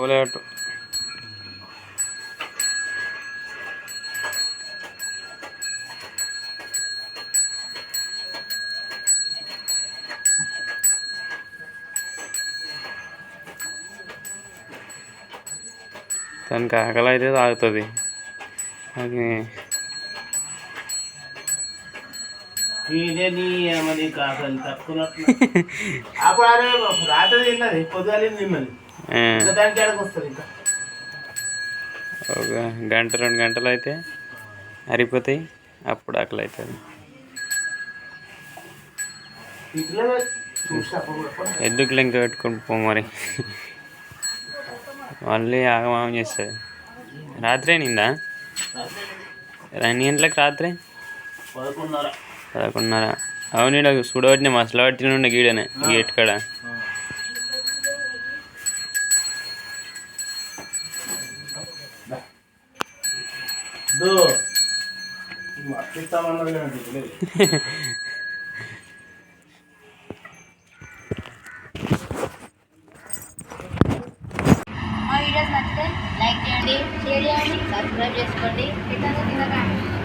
పోలే అటు దానికి ఆకలి అయితే తాగుతుంది అది ఇదే నీ మరి కాకలు తక్కున్నట్లు అప్పుడు అరే రాత్రి తిన్నది పొద్దుగాల తిన్నది ఆ, ఇంకా దానికి ఎడకు వస్తుంది ఇంకా. ఒక గంట రెండు గంటలు అయితే అరిపోతాయి అప్పుడు ఆకలి అవుతుంది. ఎందుకు లింక పెట్టుకొని పో మరి? మళ్ళీ ఆగమాగం చేస్తుంది. రాత్రే నిందా? ఎన్ని గంటలకు రాత్రి? పదకొండున్నర. పదకొండున్నర. అవును ఈడ చూడబట్టిన మసలు పట్టిన ఉండే గీడనే గేట్ కాడ. మా వీడియోస్ నచ్చితే లైక్ చేయండి షేర్ చేయండి సబ్స్క్రైబ్ చేసుకోండి. ఇతను తినకండి